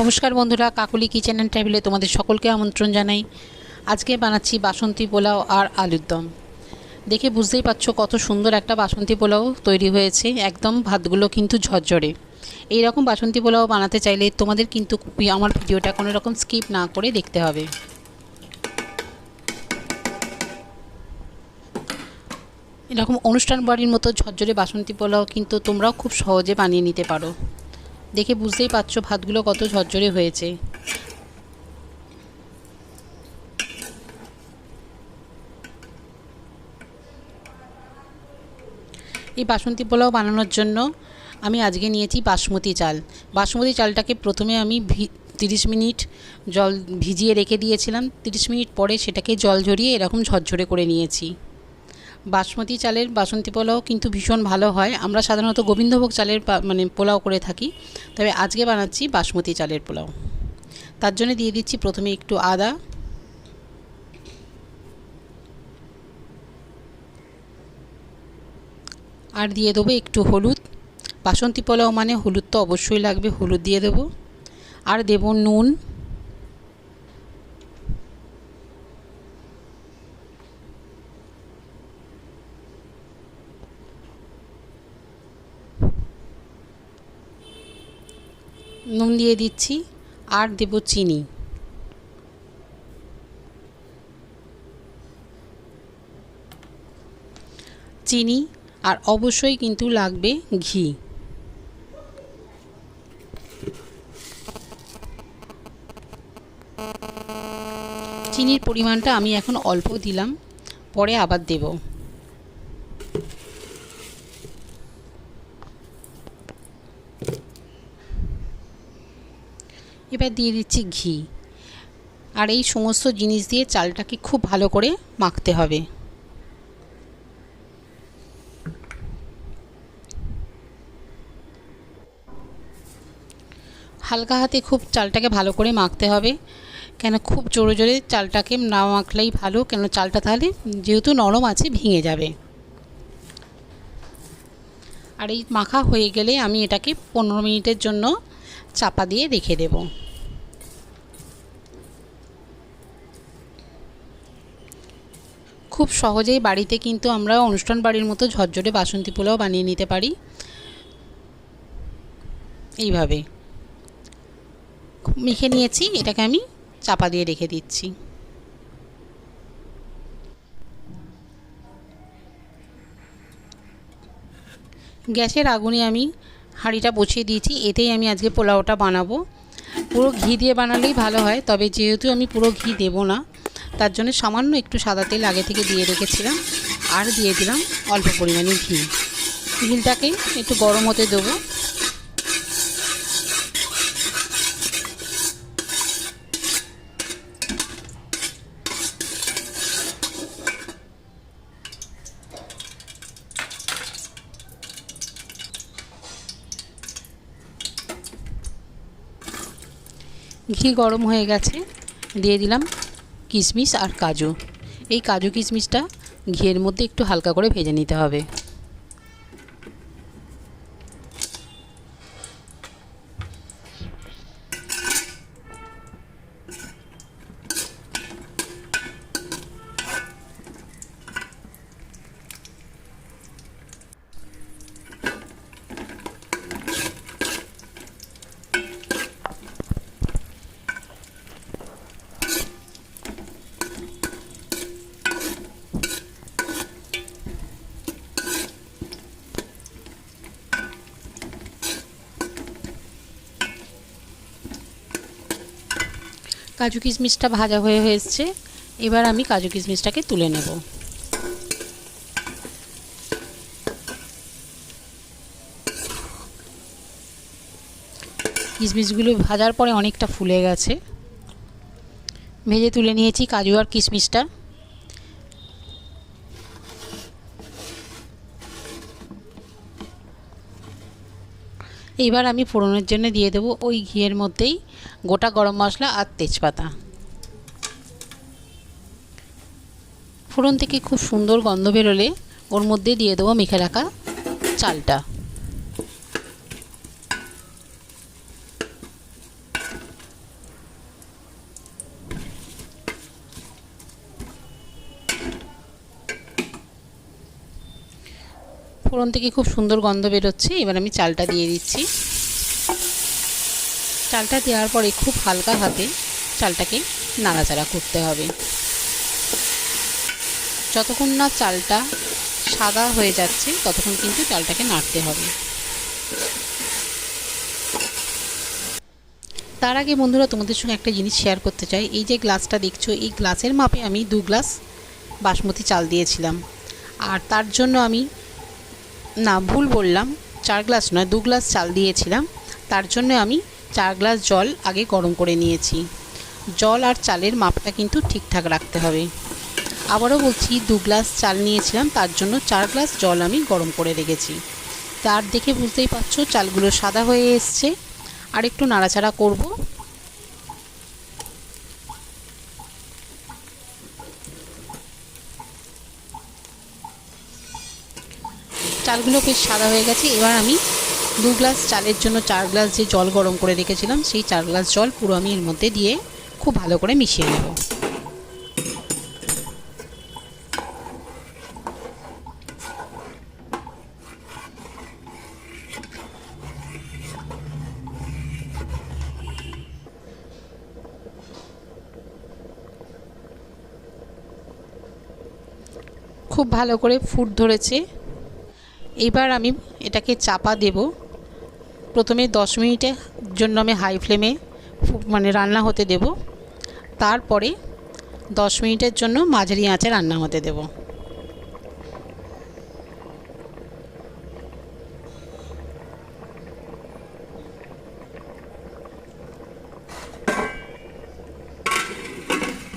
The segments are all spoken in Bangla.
নমস্কার বন্ধুরা, কাকুলি কিচেন অ্যান্ড ট্রাভেলে তোমাদের সকলকে আমন্ত্রণ জানাই। আজকে বানাচ্ছি বাসন্তী পোলাও আর আলুর দম। দেখে বুঝতেই পারছ কত সুন্দর একটা বাসন্তী পোলাও তৈরি হয়েছে, একদম ভাতগুলো কিন্তু ঝরঝরে। এই রকম বাসন্তী পোলাও বানাতে চাইলে তোমাদের কিন্তু আমার ভিডিওটা কোনো রকম স্কিপ না করে দেখতে হবে। এরকম অনুষ্ঠান বাড়ির মতো ঝরঝরে বাসন্তী পোলাও কিন্তু তোমরাও খুব সহজে বানিয়ে নিতে পারো। দেখে বুঝতেই পারছ ভাতগুলো কত ঝরঝরে হয়েছে। এই বাসন্তী পোলাও বানানোর জন্য আমি আজকে নিয়েছি বাসমতি চাল। বাসমতি চালটাকে প্রথমে আমি তিরিশ মিনিট জল ভিজিয়ে রেখে দিয়েছিলাম। তিরিশ মিনিট পরে সেটাকে জল ঝরিয়ে এরকম ঝরঝরে করে নিয়েছি। বাসমতি চালের বাসন্তী পোলাও কিন্তু ভীষণ ভালো হয়। আমরা সাধারণত গোবিন্দভোগ চালের মানে পোলাও করে থাকি। তবে আজকে বানাচ্ছি বাসমতি চালের পোলাও। তার জন্য দিয়ে দিচ্ছি প্রথমে একটু আদা। আর দিয়ে দেবো একটু হলুদ। বাসন্তী পোলাও মানে হলুদ তো অবশ্যই লাগবে, হলুদ দিয়ে দেবো। আর দেব নুন। নুন দিয়ে দিচ্ছি, আর দেব চিনি। চিনি, আর অবশ্যই কিন্তু লাগবে ঘি। চিনির পরিমাণটা আমি এখন অল্প দিলাম, পরে আবার দেবো। এবার দিয়ে দিচ্ছি ঘি। আর এই সমস্ত জিনিস দিয়ে চালটাকে খুব ভালো করে মাখতে হবে। হালকা হাতে খুব চালটাকে ভালো করে মাখতে হবে। কেন খুব জোরে জোরে চালটাকে না মাখলেই ভালো, কেন চালটা তাহলে যেহেতু নরম আছে ভেঙে যাবে। আর এই মাখা হয়ে গেলে আমি এটাকে পনেরো মিনিটের জন্য চাপা দিয়ে রেখে দেব। খুব সহজেই বাড়িতে কিন্তু আমরা অনুষ্ঠান বাড়ির মতো ঝরঝরে বাসন্তী পোলাও বানিয়ে নিতে পারি। এইভাবে। মেখে নিয়েছি, এটাকে আমি চাপা দিয়ে রেখে দিচ্ছি। গ্যাসের আগুনে আমি হাঁড়িটা বসিয়ে দিয়েছি, এতেই আমি আজকে পোলাওটা বানাবো। পুরো ঘি দিয়ে বানালেই ভালো হয়, তবে যেহেতু আমি পুরো ঘি দেব না, তার জন্য সামান্য একটু সাদা তেল আগে থেকে দিয়ে রেখেছিলাম, আর দিয়ে দিলাম অল্প পরিমাণে ঘি। ঘিলটাকে একটু গরম হতে দেবো। ঘি গরম হয়ে গেছে, দিয়ে দিলাম কিশমিশ আর কাজু। এই কাজু কিশমিশটা ঘিয়ের মধ্যে একটু হালকা করে ভেজে নিতে হবে। কাজু কিশমিশটা ভাজা হয়ে হয়েছে। এবার আমি কাজু কিশমিশটাকে তুলে নেব। কিশমিশগুলো ভাজার পরে অনেকটা ফুলে গেছে। ভেজে তুলে নিয়েছি কাজু আর কিশমিশটা। এইবার আমি ফোড়নের জন্য দিয়ে দেবো ওই ঘিয়ের মধ্যেই গোটা গরম মশলা আর তেজপাতা। ফোড়ন থেকে খুব সুন্দর গন্ধ বেরোলে ওর মধ্যে দিয়ে দেবো মেখে রাখা চালটা। ফোড়ন থেকে খুব সুন্দর গন্ধ বেরোচ্ছে। এবার আমি চালটা দিয়ে দিচ্ছি। চালটা দেওয়ার পরে খুব হালকা হাতে চালটাকে নাড়াচাড়া করতে হবে। যতক্ষণ না চালটা সাদা হয়ে যাচ্ছে, ততক্ষণ কিন্তু চালটাকে নাড়তে হবে। তার আগে বন্ধুরা, তোমাদের সঙ্গে একটা জিনিস শেয়ার করতে চাই। এই যে গ্লাসটা দেখছ, এই গ্লাসের মাপে আমি দু গ্লাস বাসমতি চাল দিয়েছিলাম। আর তার জন্য আমি না, ভুল বললাম। চার গ্লাস নয়, দু গ্লাস চাল দিয়েছিলাম। তার জন্য আমি চার গ্লাস জল আগে গরম করে নিয়েছি। জল আর চালের মাপটা কিন্তু ঠিকঠাক রাখতে হবে। আবারও বলছি, দু গ্লাস চাল নিয়েছিলাম, তার জন্য চার গ্লাস জল আমি গরম করে রেখেছি। তার দেখে বুঝতেই পারছ, চালগুলো সাদা হয়ে এসছে। আর একটু নাড়াচাড়া করব। চালগুলো বেশ সাদা হয়ে গেছে। এবার আমি দু গ্লাস চালের জন্য চার গ্লাস যে জল গরম করে রেখেছিলাম, সেই চার গ্লাস জল পুরো আমি এর মধ্যে দিয়ে খুব ভালো করে মিশিয়ে নেব। খুব ভালো করে ফুট ধরেছে। এবার আমি এটাকে চাপা দেব। প্রথমে দশ মিনিটের জন্য আমি হাই ফ্লেমে মানে রান্না হতে দেব। তারপরে দশ মিনিটের জন্য মাঝারি আঁচে রান্না হতে দেব।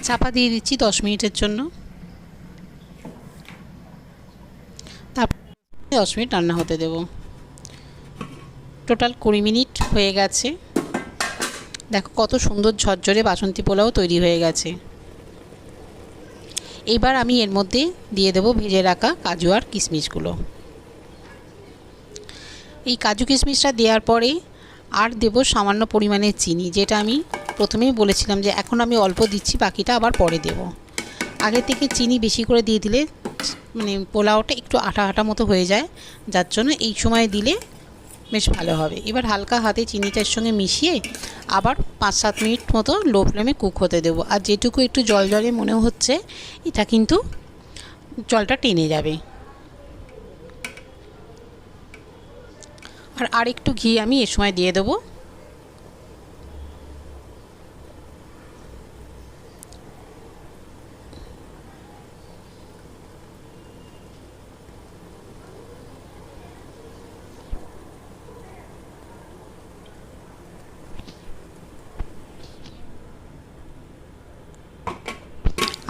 চাপা দিয়ে দিচ্ছি দশ মিনিটের জন্য তারপর দশ মিনিট রান্না হতে দেব। টোটাল কুড়ি মিনিট হয়ে গেছে। দেখো কত সুন্দর ঝরঝরে বাসন্তী পোলাও তৈরি হয়ে গেছে। এবার আমি এর মধ্যে দিয়ে দেব ভেজে রাখা কাজু আর কিশমিশগুলো এই কাজু কিশমিশটা দেওয়ার পরে আর দেব সামান্য পরিমাণে চিনি, যেটা আমি প্রথমেই বলেছিলাম যে এখন আমি অল্প দিচ্ছি, বাকিটা আবার পরে দেব। আগে থেকে চিনি বেশি করে দিয়ে দিলে মানে পোলাওটা একটু আটা আটা মতো হয়ে যায়। যার জন্য এই সময় দিলে বেশ ভালো হবে। এবার হালকা হাতে চিনিটার সঙ্গে মিশিয়ে আবার পাঁচ সাত মিনিট মতো লো ফ্লেমে কুক হতে দেবো। আর যেটুকু একটু জল জলে মনে হচ্ছে, এটা কিন্তু জলটা টেনে যাবে। আর আরেকটু ঘি আমি এ সময় দিয়ে দেবো।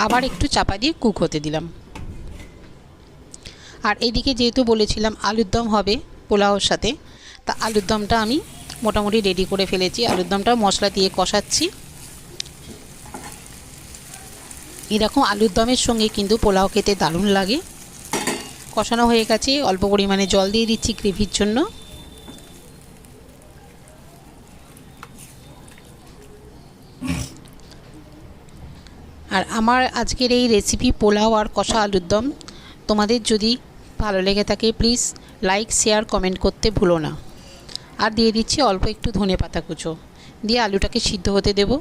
আবার একটু চাপা দিয়ে কুক হতে দিলাম। আর এদিকে যেহেতু বলেছিলাম আলুর দম হবে পোলাওর সাথে, তা আলুর দমটা আমি মোটামুটি রেডি করে ফেলেছি। আলুর দমটা মশলা দিয়ে কষাচ্ছি। এরকম আলুর দমের সঙ্গে কিন্তু পোলাও খেতে দারুণ লাগে। কষানো হয়ে গেছে, অল্প পরিমাণে জল দিয়ে দিচ্ছি গ্রেভির জন্য। আর আমার আজকের এই রেসিপি পোলাও আর কষা আলুর দম তোমাদের যদি ভালো লেগে থাকে প্লিজ লাইক শেয়ার কমেন্ট করতে ভুলো না। আর দিয়ে দিচ্ছি অল্প একটু ধনে পাতা কুচো। দিয়ে আলুটাকে সিদ্ধ হতে দেব।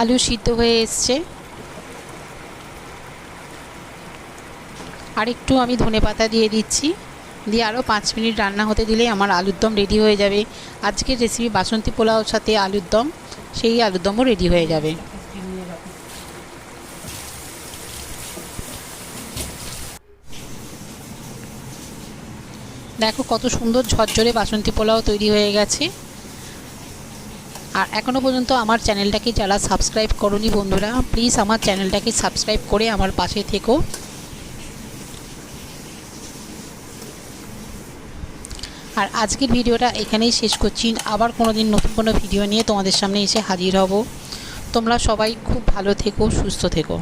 আলু সিদ্ধ হয়ে এসছে। আর একটু আমি ধনে পাতা দিয়ে দিচ্ছি। দিয়ে আরও পাঁচ মিনিট রান্না হতে দিলে আমার আলুর দম রেডি হয়ে যাবে। আজকের রেসিপি বাসন্তী পোলাওর সাথে আলুর দম, সেই আলুর দমও রেডি হয়ে যাবে। দেখো কত সুন্দর ঝরঝরে বাসন্তী পোলাও তৈরি হয়ে গেছে। আর এখনও পর্যন্ত আমার চ্যানেলটাকে যারা সাবস্ক্রাইব করনি বন্ধুরা প্লিজ আমার চ্যানেলটাকে সাবস্ক্রাইব করে আমার পাশে থেকো। আর আজকের ভিডিওটা এখানেই শেষ করছি। আবার কোনো দিন নতুন কোনো ভিডিও নিয়ে তোমাদের সামনে এসে হাজির হব। তোমরা সবাই খুব ভালো থেকো, সুস্থ থেকো।